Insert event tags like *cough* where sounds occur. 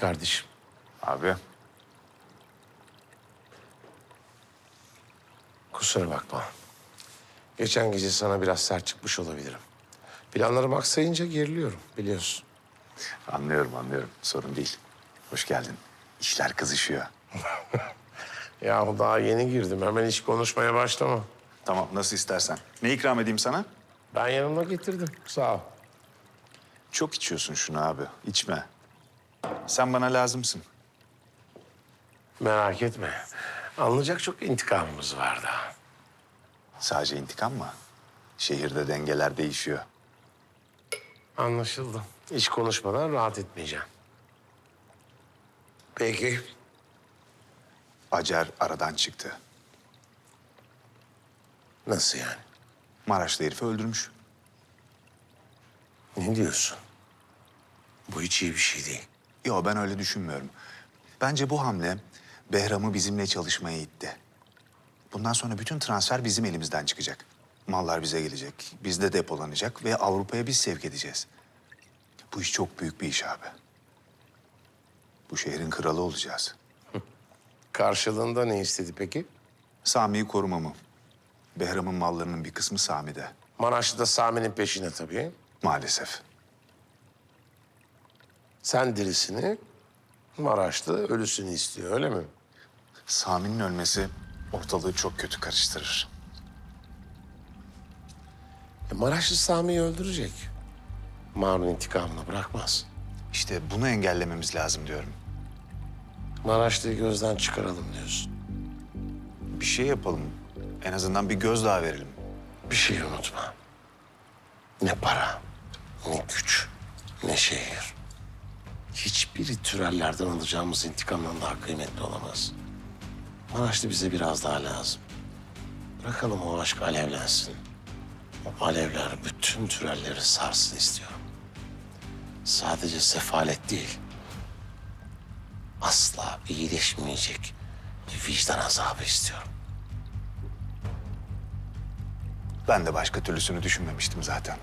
Kardeşim. Abi. Kusura bakma. Geçen gece sana biraz sert çıkmış olabilirim. Planlarım aksayınca geriliyorum biliyorsun. Anlıyorum anlıyorum. Sorun değil. Hoş geldin. İşler kızışıyor. *laughs* Yahu daha yeni girdim. Hemen hiç konuşmaya başlama. Tamam nasıl istersen. Ne ikram edeyim sana? Ben yanımda getirdim. Sağ ol. Çok içiyorsun şunu abi. İçme. Sen bana lazımsın. Merak etme. Alınacak çok intikamımız var daha. Sadece intikam mı? Şehirde dengeler değişiyor. Anlaşıldı. Hiç konuşmadan rahat etmeyeceğim. Peki. Acar aradan çıktı. Nasıl yani? Maraşlı herifi öldürmüş. Ne diyorsun? Bu hiç iyi bir şey değil. Yo ben öyle düşünmüyorum. Bence bu hamle Behram'ı bizimle çalışmaya itti. Bundan sonra bütün transfer bizim elimizden çıkacak. Mallar bize gelecek, bizde depolanacak ve Avrupa'ya biz sevk edeceğiz. Bu iş çok büyük bir iş abi. Bu şehrin kralı olacağız. *laughs* Karşılığında ne istedi peki? Sami'yi korumamı. Behram'ın mallarının bir kısmı Sami'de. Maraşlı da Sami'nin peşine tabii. Maalesef. Sen dirisini, Maraşlı ölüsünü istiyor öyle mi? Sami'nin ölmesi ortalığı çok kötü karıştırır. E, Maraşlı Sami'yi öldürecek. Marun intikamını bırakmaz. İşte bunu engellememiz lazım diyorum. Maraşlı'yı gözden çıkaralım diyorsun. Bir şey yapalım. En azından bir gözdağı verelim. Bir şey unutma. Ne para, ne güç, ne şehir. Hiçbiri türellerden alacağımız intikamdan daha kıymetli olamaz. Maraşlı bize biraz daha lazım. Bırakalım o aşk alevlensin. O alevler bütün türelleri sarsın istiyorum. Sadece sefalet değil. Asla iyileşmeyecek bir vicdan azabı istiyorum. Ben de başka türlüsünü düşünmemiştim zaten.